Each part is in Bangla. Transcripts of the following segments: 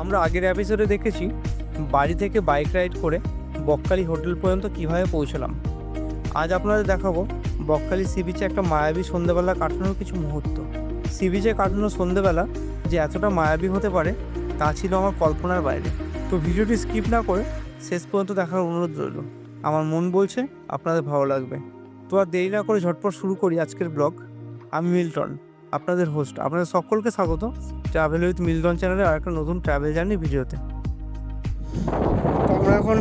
আমরা আগের এপিসোডে দেখেছি বাড়ি থেকে বাইক রাইড করে বকখালি হোটেল পর্যন্ত কীভাবে পৌঁছলাম। আজ আপনাদের দেখাবো বকখালি সি বিচে একটা মায়াবী সন্ধেবেলা কাটানোর কিছু মুহূর্ত। সি বিচে কাটানো সন্ধেবেলা যে এতটা মায়াবী হতে পারে, তা ছিল আমার কল্পনার বাইরে। তো ভিডিওটি স্কিপ না করে শেষ পর্যন্ত দেখার অনুরোধ রইল। আমার মন বলছে, আপনাদের ভালো লাগবে। তো আর দেরি না করে ঝটপট শুরু করি আজকের ব্লগ আমি মিল্টন। আপনাদের হোস্ট আপনাদের সকলকে স্বাগত ট্রাভেল উইথ মিল্টন চ্যানেলে আর একটা নতুন ট্রাভেল জার্নি ভিডিওতে। তো আমরা এখন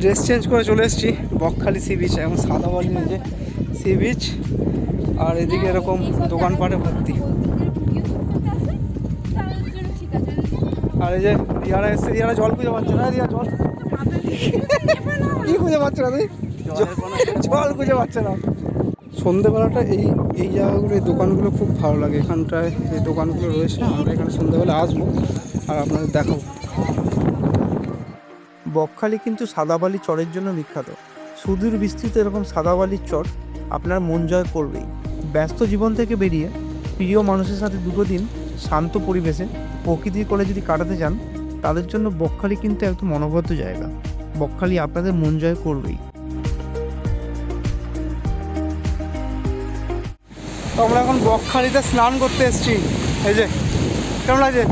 ড্রেস চেঞ্জ করে চলে এসেছি বকখালি সি বিচ এখন সাদা বালি যে সি বিচ আর এদিকে এরকম দোকানপাটে ভর্তি। আর এই যে রিয়ারা এসছে রিয়ারা জল খুঁজে পাচ্ছে না রিয়া জল। কি খুঁজে পাচ্ছে না তুই? জল খুঁজে পাচ্ছে না। সন্ধেবেলাটা এই এই জায়গাগুলো, এই দোকানগুলো খুব ভালো লাগে। এখানটায় এই দোকানগুলো রয়েছে, আমরা এখানে সন্ধেবেলা আসব আর আপনাদের দেখাবো। বকখালি কিন্তু সাদাবালি চরের জন্য বিখ্যাত। সুদূর বিস্তৃত এরকম সাদাবালির চর আপনার মন জয় করবেই। ব্যস্ত জীবন থেকে বেরিয়ে প্রিয় মানুষের সাথে দুটো দিন শান্ত পরিবেশে প্রকৃতির কোলে যদি কাটাতে চান তাদের জন্য বকখালি কিন্তু একদম অনবদ্য জায়গা। বকখালি আপনাদের মন জয় করবেই। তো আমরা এখন বকখালিতে স্নান করতে এসেছি। এই যে, কেমন লাগছে?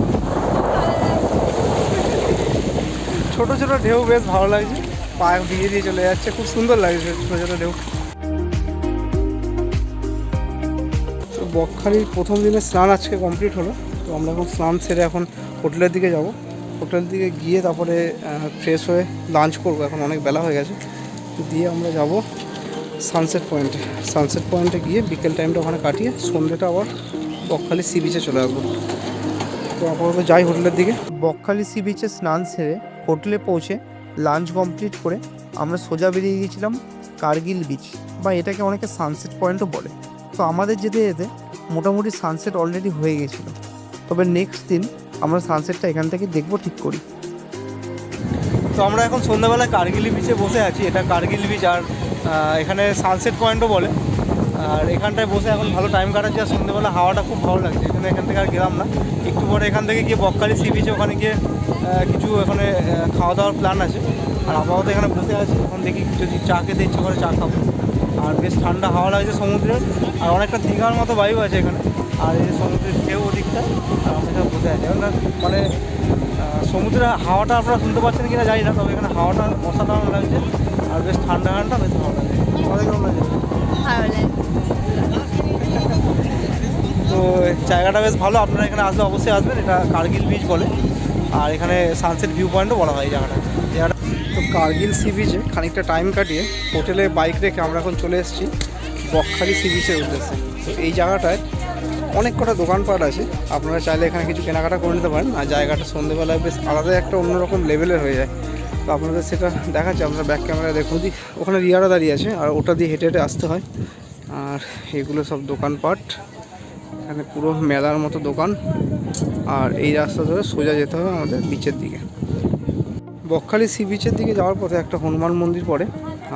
ছোট ছোট ঢেউ বেশ ভালো লাগছে। পায়ে দিয়ে দিয়ে চলে যাচ্ছে, খুব সুন্দর লাগছে ছোট ছোট ঢেউ। তো বকখালির প্রথম দিনে স্নান আজকে কমপ্লিট হলো। তো আমরা এখন স্নান সেরে এখন হোটেলের দিকে যাব। হোটেলের দিকে গিয়ে তারপরে ফ্রেশ হয়ে লাঞ্চ করব। এখন অনেক বেলা হয়ে গেছে। দিয়ে আমরা যাব সানসেট পয়েন্টে সানসেট পয়েন্টে গিয়ে বিকেল টাইমটা ওখানে কাটিয়ে সন্ধ্যেটা আবার বকখালি সি বিচে চলে আসব। তো আপাতত যাই হোটেলের দিকে। বকখালি সি বিচে স্নান সেরে হোটেলে পৌঁছে লাঞ্চ কমপ্লিট করে আমরা সোজা বেরিয়ে গিয়েছিলাম কার্গিল বিচ বা এটাকে অনেকে সানসেট পয়েন্টও বলে। তো আমাদের যেতে যেতে মোটামুটি সানসেট অলরেডি হয়ে গেছিল তবে নেক্সট দিন আমরা সানসেটটা এখান থেকে দেখব ঠিক করি। তো আমরা এখন সন্ধ্যাবেলায় কার্গিল বিচে বসে আছি। এটা কার্গিল বিচ আর এখানে সানসেট পয়েন্টও বলে। আর এখানটায় বসে এখন ভালো টাইম কাটাচ্ছি আর সন্ধ্যেবেলা হাওয়াটা খুব ভালো লাগছে, এখানে এখান থেকে আর গেলাম না। একটু পরে এখান থেকে গিয়ে বকখালি সি বিচে ওখানে গিয়ে কিছু এখানে খাওয়া দাওয়ার প্ল্যান আছে। আর আপাতত এখানে বসে আছি, এখন দেখি যদি চা খেতে ইচ্ছে করে চা খাব। আর বেশ ঠান্ডা হাওয়া লাগছে সমুদ্রের, আর অনেকটা দীঘার মতো বায়ু আছে এখানে। আর এই যে সমুদ্রের ঢেউ ওদিকটা, আর আমরা এখানে বসে আছি। এখন মানে সমুদ্রের হাওয়াটা আপনারা শুনতে পাচ্ছেন কিনা জানি না, তবে এখানে হাওয়াটা অসাধারণ লাগছে। আর বেশ ঠান্ডা ঠান্ডা বেশ ভালো লাগে। আমাদের কেমন ভালো লাগে। তো জায়গাটা বেশ ভালো আপনারা এখানে আসলে অবশ্যই আসবেন এটা কার্গিল বিচ বলে। আর এখানে সানসেট ভিউ পয়েন্টও বলা হয় জায়গাটা। জায়গাটা তো কার্গিল সি বিচে খানিকটা টাইম কাটিয়ে হোটেলে বাইক রেখে আমরা এখন চলে এসেছি। বকখালি সি বিচের উদ্দেশ্যে। তো এই জায়গাটায় অনেক কটা দোকানপাট আছে। আপনারা চাইলে এখানে কিছু কেনাকাটা করে নিতে পারেন। আর জায়গাটা সন্ধ্যেবেলায় বেশ আলাদা একটা অন্যরকম লেভেলের হয়ে যায়। তো আপনাদের সেটা দেখাচ্ছে, আপনারা ব্যাক ক্যামেরায় দেখুন। ওখানে রিয়ারা দাঁড়িয়ে আছে, আর ওটা দিয়ে হেঁটে হেঁটে আসতে হয়। আর এগুলো সব দোকানপাট। এখানে পুরো মেলার মতো দোকান। আর এই রাস্তা ধরে সোজা যেতে হবে আমাদের বিচের দিকে। বকখালি সি বিচের দিকে যাওয়ার পথে একটা হনুমান মন্দির পড়ে,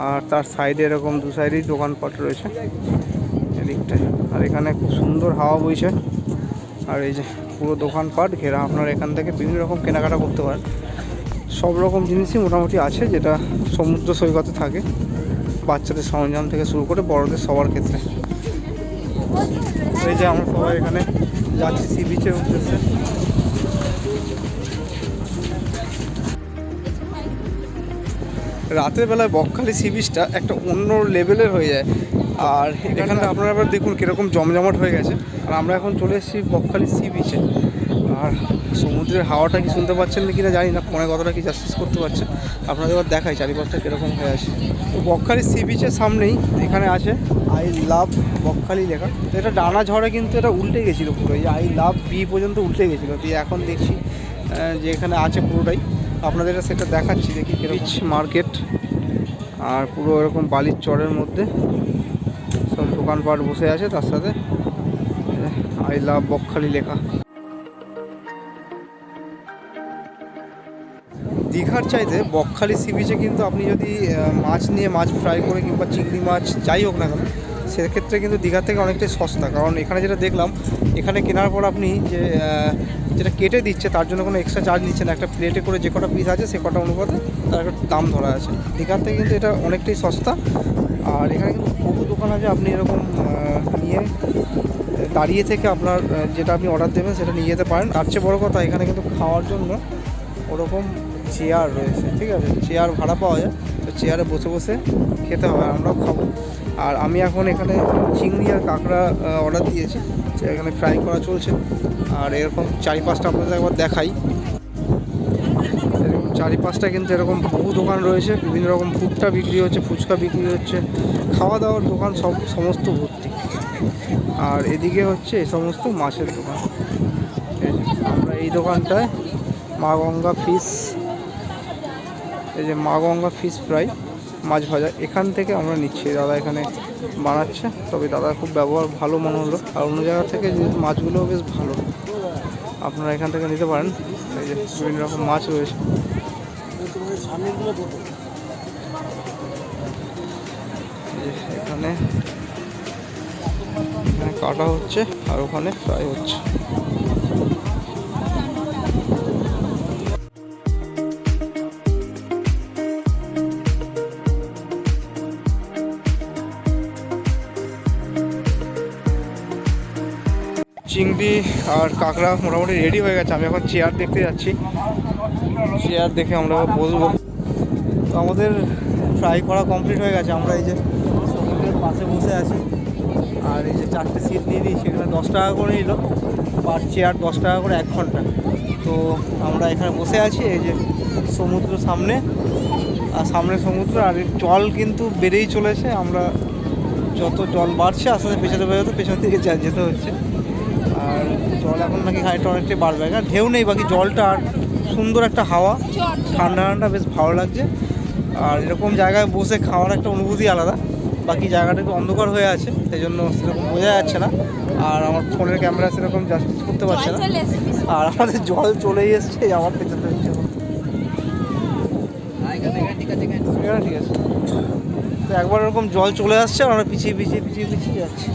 আর তার সাইডে এরকম দু সাইডেই দোকানপাট রয়েছে, এদিকটায়। আর এখানে খুব সুন্দর হাওয়া বইছে, আর এই যে পুরো দোকানপাট ঘেরা, আপনারা এখান থেকে বিভিন্ন রকম কেনাকাটা করতে পারেন। সব রকম জিনিসই মোটামুটি আছে যেটা সমুদ্র সৈকতে থাকে, বাচ্চাদের সরঞ্জাম থেকে শুরু করে বড়দের সবার ক্ষেত্রে। এই যে আমরা সবাই এখানে যাচ্ছি সি বিচের উদ্দেশ্যে। রাতের বেলায় বকখালি সি বিচটা একটা অন্য লেভেলের হয়ে যায়। আর এখানটা আপনারা আবার দেখুন কীরকম জমজমাট হয়ে গেছে। আর আমরা এখন চলে এসেছি বকখালি সি বিচে আর সমুদ্রের হাওয়াটা কি শুনতে পাচ্ছেন না কিনা জানি না ফোনে কতটা কি জাস্টিস করতে পারছে। আপনাদের এবার দেখাই চারিপাশটা কীরকম হয়ে আছে। তো বকখালি সি বিচের সামনেই এখানে আছে আই লাভ বকখালি লেখা। তো এটা ডানা ঝড়ে কিন্তু এটা উল্টে গেছিল পুরো। এই আই লাভ বি পর্যন্ত উল্টে গেছিল। দিয়ে এখন দেখছি যে এখানে আছে পুরোটাই। আপনাদের সেটা দেখাচ্ছি, দেখি বিচ মার্কেট আর পুরো এরকম বালির চরের মধ্যে সব দোকানপাট বসে আছে তার সাথে। আই লাভ বকখালি লেখা। দীঘার চাইতে বকখালি সি বিচে কিন্তু আপনি যদি মাছ নিয়ে মাছ ফ্রাই করে কিংবা চিংড়ি মাছ যাই হোক না কেন সেক্ষেত্রে কিন্তু দীঘার থেকে অনেকটাই সস্তা। কারণ এখানে যেটা দেখলাম, এখানে কেনার পর আপনি যে যেটা কেটে দিচ্ছে, তার জন্য কোনো এক্সট্রা চার্জ নিচ্ছে না। একটা প্লেটে করে যে কটা পিস আছে, সে কটা অনুপাতে তার একটা দাম ধরা আছে। দীঘার থেকে কিন্তু এটা অনেকটাই সস্তা। আর এখানে কিন্তু বহু দোকান আছে, আপনি এরকম নিয়ে দাঁড়িয়ে থেকে আপনার যেটা আপনি অর্ডার দেবেন, সেটা নিয়ে যেতে পারেন। আর চেয়ে বড়ো কথা, এখানে কিন্তু খাওয়ার জন্য ওরকম চেয়ার রয়েছে, ঠিক আছে? চেয়ার ভাড়া পাওয়া যায়। তো চেয়ারে বসে বসে খেতে হবে আর আমরাও খাব। আর আমি এখন এখানে চিংড়ি আর কাঁকড়া অর্ডার দিয়েছি। এখানে ফ্রাই করা চলছে। আর এরকম চারি পাঁচটা আপনাদের একবার দেখাই। এরকম চারি পাঁচটা কিন্তু এরকম বহু দোকান রয়েছে। বিভিন্ন রকম ফুচকা বিক্রি হচ্ছে, ফুচকা বিক্রি হচ্ছে। খাওয়া দাওয়ার দোকান সব, সমস্ত ভর্তি। আর এদিকে হচ্ছে এই সমস্ত মাছের দোকান। আমরা এই দোকানটায় মা গঙ্গা ফিশ এই যে মা গঙ্গা ফিশ ফ্রাই মাছ ভাজা। এখান থেকে আমরা নিচ্ছি। দাদা এখানে বানাচ্ছে। তবে দাদা খুব ব্যবহার ভালো মনে হলো। আর অন্য জায়গা থেকে যেহেতু মাছগুলোও বেশ ভালো। আপনারা এখান থেকে নিতে পারেন। এই যে বিভিন্ন রকম মাছ রয়েছে। যে এখানে এখানে কাটা হচ্ছে আর ওখানে ফ্রাই হচ্ছে। চিংড়ি আর কাঁকড়া মোটামুটি রেডি হয়ে গেছে। আমি এখন চেয়ার দেখতে যাচ্ছি। চেয়ার দেখে আমরা বসবো তো আমাদের ফ্রাই করা কমপ্লিট হয়ে গেছে। আমরা এই যে সমুদ্রের পাশে বসে আছি। আর এই যে চারটে সিট নিয়ে নিই, সেখানে দশ টাকা করে নিল। পার চেয়ার দশ টাকা করে এক ঘণ্টা। তো আমরা এখানে বসে আছি, এই যে সমুদ্র সামনে। আর সামনে সমুদ্র, আর জল কিন্তু বেড়েই চলেছে। আমরা যত জল বাড়ছে, আস্তে আস্তে পেছনে বেরোতে পেছন থেকে যেতে হচ্ছে। আর জল এখন নাকি খানিকটা অনেকটাই বাড়বে। আর ঢেউ নেই, বাকি জলটা আর সুন্দর একটা হাওয়া। ঠান্ডা ঠান্ডা, বেশ ভালো লাগছে। আর এরকম জায়গায় বসে খাওয়ার একটা অনুভূতি আলাদা। বাকি জায়গাটা একটু অন্ধকার হয়ে আছে, সেই জন্য সেরকম বোঝা যাচ্ছে না। আর আমার ফোনের ক্যামেরা সেরকম জাস্টিস করতে পারছে না। আর আমাদের জল চলেই এসছে আমার পেছনে ঠিক আছে। তো একবার এরকম জল চলে আসছে, আর আমরা পিছিয়ে পিছিয়ে পিছিয়ে পিছিয়ে যাচ্ছি।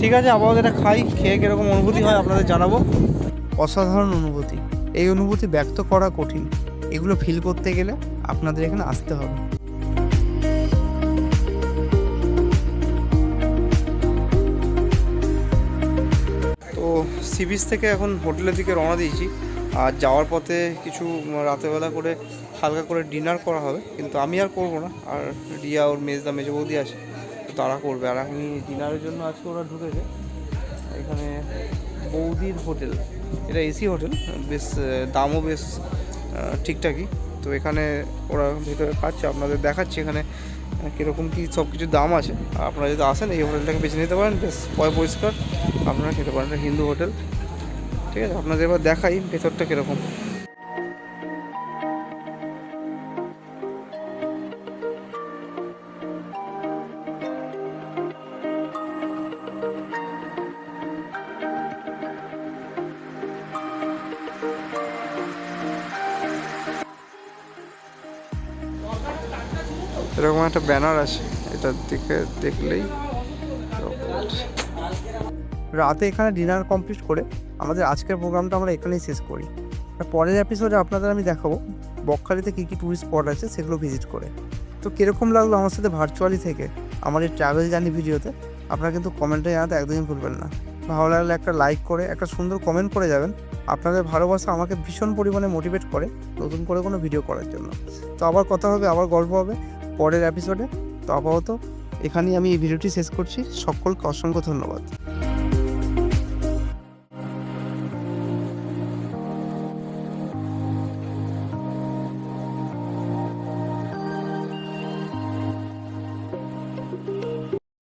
ঠিক আছে আপাতত এটা খাই খেয়ে কীরকম অনুভূতি হয় আপনাদের জানাব। অসাধারণ অনুভূতি। এই অনুভূতি ব্যক্ত করা কঠিন। এগুলো ফিল করতে গেলে আপনাদের এখানে আসতে হবে। তো সি বিচ থেকে এখন হোটেলের দিকে রওনা দিয়েছি। আর যাওয়ার পথে কিছু রাতেরবেলা করে হালকা করে ডিনার করা হবে। কিন্তু আমি আর করব না। আর রিয়া ওর মেজদা মেজো বৌদি আছে তো তারা করবে। আর আমি ডিনারের জন্য আজকে ওরা ঢুকেছে। এখানে বৌদির হোটেল। এটা এসি হোটেল, বেশ দামও বেশ ঠিকঠাকই। তো এখানে ওরা ভিতরে খাচ্ছে, আপনাদের দেখাচ্ছি এখানে কীরকম কী সব কিছু দাম আছে। আপনারা যদি আসেন, এই হোটেলটাকে বেছে নিতে পারেন, বেশ, পয় পরিষ্কার। আপনারা খেতে পারেন হিন্দু হোটেল। ঠিক আছে, আপনাদের এবার দেখাই ভেতরটা কীরকম। এরকম একটা ব্যানার আছে, এটার দিকে দেখলেই রাতে এখানে ডিনার কমপ্লিট করে আমাদের আজকের প্রোগ্রামটা আমরা এখানেই শেষ করি। পরের এপিসোডে আপনাদের আমি দেখাবো বকখালিতে কী কী ট্যুরিস্ট স্পট আছে সেগুলো ভিজিট করে। তো কীরকম লাগল আমার সাথে ভার্চুয়ালি থেকে আমার এই ট্রাভেল জার্নি ভিডিওতে আপনারা কিন্তু কমেন্টে জানাতে একদমই ভুলবেন না। ভালো লাগলে একটা লাইক করে, একটা সুন্দর কমেন্ট করে যাবেন। আপনাদের ভালোবাসা আমাকে ভীষণ পরিমাণে মোটিভেট করে নতুন করে কোনো ভিডিও করার জন্য। তো আবার কথা হবে, আবার গল্প হবে। পরের এপিসোডে তো আপাতত এখানেই আমি এই ভিডিওটি শেষ করছি। সকলকে অসংখ্য ধন্যবাদ।